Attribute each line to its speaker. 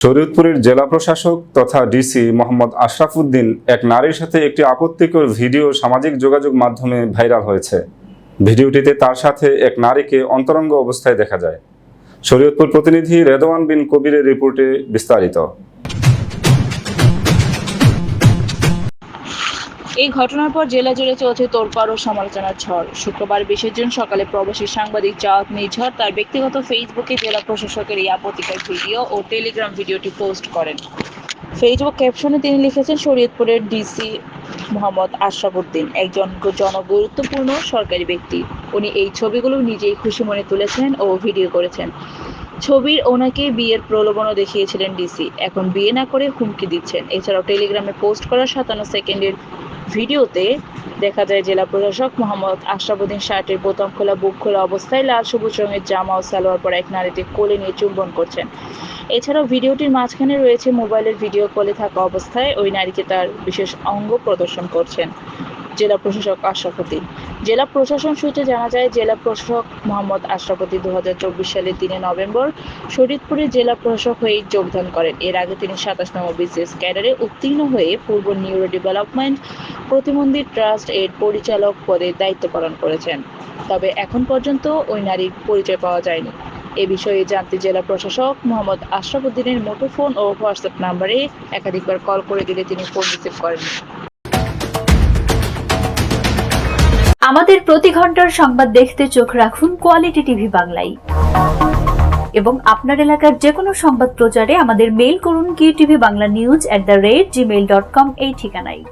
Speaker 1: শরীয়তপুরের জেলা প্রশাসক তথা ডিসি মোহাম্মদ আশরাফ উদ্দিন এক নারীর সাথে একটি আপত্তিকর ভিডিও সামাজিক যোগাযোগ মাধ্যমে ভাইরাল হয়েছে। ভিডিওটিতে তার সাথে এক নারীকে অন্তরঙ্গ অবস্থায় দেখা যায়। শরীয়তপুর প্রতিনিধি রেদওয়ান বিন কবিরের রিপোর্টে বিস্তারিত।
Speaker 2: এই ঘটনার পর জেলা জুড়ে চলছে তোড়পাড় ও সমালোচনার ঝড়। শুক্রবার বিশের জুন সকালে প্রবাসী সাংবাদিক জাওয়াত নিঝর তার ব্যক্তিগত ফেসবুকে জেলা প্রশাসকের এই আপত্তিকর ভিডিও ও টেলিগ্রাম ভিডিওটি পোস্ট করেন। ফেসবুক ক্যাপশনে তিনি লিখেছেন, শরীয়তপুরের ডিসি মোহাম্মদ আশরাফ উদ্দিন একজন জনগুরুত্বপূর্ণ সরকারি ব্যক্তি। উনি এই ছবিগুলো নিজেই খুশি মনে তুলেছেন ও ভিডিও করেছেন। ছবির ওনাকে বিয়ের প্রলোভনও দেখিয়েছিলেন ডিসি। এখন বিয়ে না করে হুমকি দিচ্ছেন। এছাড়াও টেলিগ্রামে পোস্ট করা সাতান্ন সেকেন্ডের ভিডিওতে দেখা যায় জেলা প্রশাসক মোহাম্মদ আশরাফুদ্দিন শার্টের বোতাম খোলা, বুক খোলা অবস্থায় লাল সবুজ রঙের জামা ও সালোয়ার পরা এক নারীকে কোলে নিয়ে চুম্বন করছেন। এছাড়াও ভিডিওটির মাঝখানে রয়েছে মোবাইলের ভিডিও কলে থাকা অবস্থায় ওই নারীকে তার বিশেষ অঙ্গ প্রদর্শন করছেন জেলা প্রশাসক আশরাফুদ্দিন। জেলা প্রশাসন সূত্রে জানা যায়, জেলা প্রশাসক মোহাম্মদ আশরাফুদ্দিন দু হাজার চব্বিশ সালের তিনে নভেম্বর শরীদপুরে জেলা প্রশাসক হয়ে যোগদান করেন। এর আগে তিনি সাতাশ নম্বর বিসিএস ক্যাডারে উত্তীর্ণ হয়ে পূর্ব নিউরো ডেভেলপমেন্ট প্রতিবন্ধী ট্রাস্ট এর পরিচালক পদে দায়িত্ব পালন করেছেন। তবে এখন পর্যন্ত ওই নারীর পরিচয় পাওয়া যায়নি। এ বিষয়ে জানতে জেলা প্রশাসক মোহাম্মদ আশরাফুদ্দিনের মুঠোফোন ও হোয়াটসঅ্যাপ নম্বরে একাধিকবার কল করে দিলে তিনি ফোন রিসিভ করেন।
Speaker 3: আমাদের প্রতি ঘণ্টার সংবাদ দেখতে চোখ রাখুন কোয়ালিটি টিভি বাংলায়। এবং আপনার এলাকার যে কোনো সংবাদ প্রচারে আমাদের মেইল করুন Q TV Bangla news at the rate Gmail dot com এই ঠিকানায়।